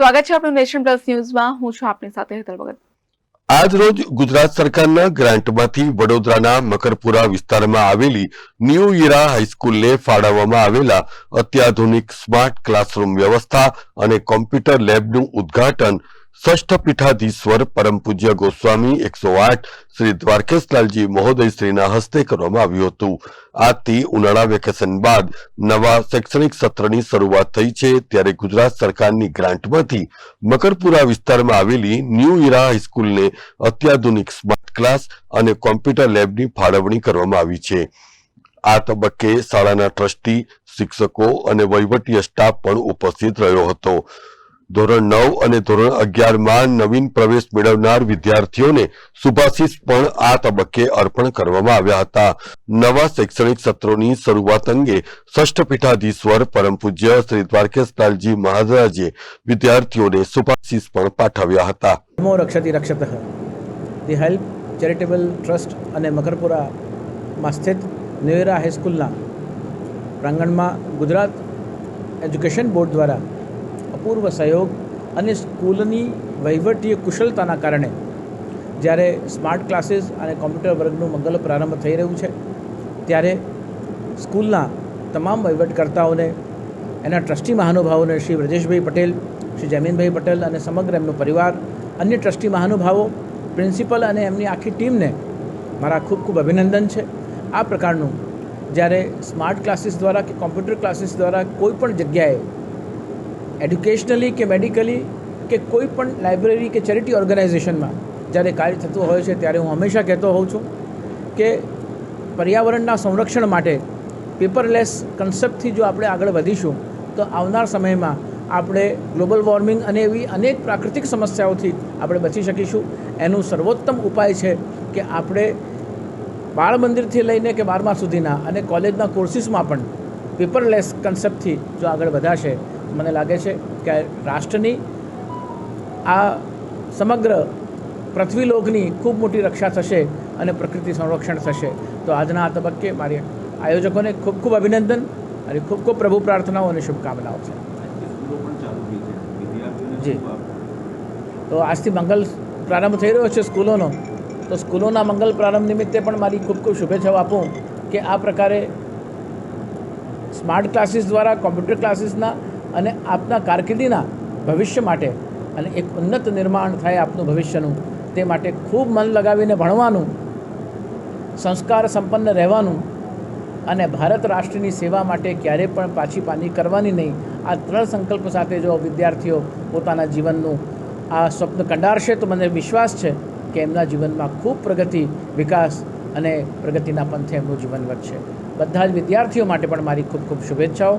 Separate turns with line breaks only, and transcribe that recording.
સ્વાગત છે આપણું નેશન પ્લસ ન્યૂઝમાં. હું છું આપની સાથે હેતલ ભગત.
આજ રોજ ગુજરાત સરકારના ગ્રાન્ટમાંથી વડોદરાના મકરપુરા વિસ્તારમાં આવેલી ન્યૂ ઈરા હાઈસ્કૂલને ફાળવવામાં આવેલા અત્યાધુનિક સ્માર્ટ ક્લાસરૂમ વ્યવસ્થા અને કોમ્પ્યુટર લેબનું ઉદ્ઘાટન ષષ્ઠ પીઠાધીશ્વર પરમ પૂજ્ય ગોસ્વામી એકસો આઠ શ્રી દ્વારકેશલાલજી મહોદય હસ્તે કરવામાં આવ્યું હતું. આજથી ઉનાળા વેકેશન બાદ નવા શૈક્ષણિક સત્રની શરૂઆત થઈ છે. ત્યારે ગુજરાત સરકારની ગ્રાન્ટમાંથી મકરપુરા વિસ્તારમાં આવેલી ન્યૂ ઇરા હાઈસ્કૂલને અત્યાધુનિક સ્માર્ટ ક્લાસ અને કોમ્પ્યુટર લેબની ફાળવણી કરવામાં આવી છે. આ તબક્કે શાળાના ટ્રસ્ટી, શિક્ષકો અને વહીવટીય સ્ટાફ પણ ઉપસ્થિત રહ્યો હતો. ધોરણ નવ અને ધોરણ અગિયારમાં નવીન પ્રવેશ મેળવનાર વિદ્યાર્થીઓને સુભાષિસ પણ આ તબક્કે અર્પણ કરવામાં આવ્યા હતા. નવા શૈક્ષણિક સત્રોની શરૂઆત અંગે ષષ્ઠ પીઠાધીશ્વર પરમ પૂજ્ય શ્રી દ્વારકેશલાલજી મહારાજે વિદ્યાર્થીઓને સુભાષિસ પણ પાઠવ્યા હતા.
હેલ્પ ચેરિટેબલ ટ્રસ્ટ અને મકરપુરામાં સ્થિત નેવેરા હાઈસ્કૂલના પ્રાંગણમાં ગુજરાત એજ્યુકેશન બોર્ડ દ્વારા અપૂર્વ સહયોગ અને સ્કૂલની વહીવટીય કુશળતાના કારણે જ્યારે સ્માર્ટ ક્લાસીસ અને કોમ્પ્યુટર વર્ગનું મંગલ પ્રારંભ થઈ રહ્યું છે, ત્યારે સ્કૂલના તમામ વહીવટકર્તાઓને, એના ટ્રસ્ટી મહાનુભાવોને શ્રી વ્રજેશભાઈ પટેલ, શ્રી જમીનભાઈ પટેલ અને સમગ્ર એમનો પરિવાર, અન્ય ટ્રસ્ટી મહાનુભાવો, પ્રિન્સિપલ અને એમની આખી ટીમને મારા ખૂબ ખૂબ અભિનંદન છે. આ પ્રકારનું જ્યારે સ્માર્ટ ક્લાસીસ દ્વારા કે કોમ્પ્યુટર ક્લાસીસ દ્વારા કોઈ પણ જગ્યાએ એડ્યુકેશનલી કે મેડિકલી કે કોઈ પણ લાઇબ્રેરી કે ચેરિટી ઓર્ગેનાઇઝેશનમાં જ્યારે કાર્ય થતું હોય છે ત્યારે હું હંમેશા કહેતો હોઉં છું કે પર્યાવરણના સંરક્ષણ માટે પેપરલેસ કન્સેપ્ટથી જો આપણે આગળ વધીશું, તો આવનાર સમયમાં આપણે ગ્લોબલ વોર્મિંગ અને એવી અનેક પ્રાકૃતિક સમસ્યાઓથી આપણે બચી શકીશું. એનું સર્વોત્તમ ઉપાય છે કે આપણે બાળ મંદિરથી લઈને કે બારમા સુધીના અને કોલેજના કોર્સીસમાં પણ પેપરલેસ કન્સેપ્ટથી જો આગળ વધાશે મને લાગે છે કે રાષ્ટ્રની આ સમગ્ર પૃથ્વીલોકની ખૂબ મોટી રક્ષા થશે અને પ્રકૃતિ સંરક્ષણ થશે. તો આજના આ તબક્કે મારી આયોજકોને ખૂબ ખૂબ અભિનંદન અને ખૂબ ખૂબ પ્રભુ પ્રાર્થનાઓ અને શુભકામનાઓ છે. જી. તો આજથી મંગલ પ્રારંભ થઈ રહ્યો છે સ્કૂલોનો. તો સ્કૂલોના મંગલ પ્રારંભ નિમિત્તે પણ મારી ખૂબ ખૂબ શુભેચ્છાઓ આપું કે આ પ્રકારે સ્માર્ટ ક્લાસીસ દ્વારા, કોમ્પ્યુટર ક્લાસીસના અને આપના કારકિર્દીના ભવિષ્ય માટે અને એક ઉન્નત નિર્માણ થાય આપનું ભવિષ્યનું, તે માટે ખૂબ મન લગાવીને ભણવાનું, સંસ્કાર સંપન્ન રહેવાનું અને ભારત રાષ્ટ્રની સેવા માટે ક્યારે પણ પાછી પાની કરવાની નહીં. આ ત્રણ સંકલ્પ સાથે જો વિદ્યાર્થીઓ પોતાના જીવનનું આ સ્વપ્ન કંડારશે તો મને વિશ્વાસ છે કે એમના જીવનમાં ખૂબ પ્રગતિ, વિકાસ અને પ્રગતિના પંથે એમનું જીવન વધશે. બધા જ વિદ્યાર્થીઓ માટે પણ મારી ખૂબ ખૂબ શુભેચ્છાઓ.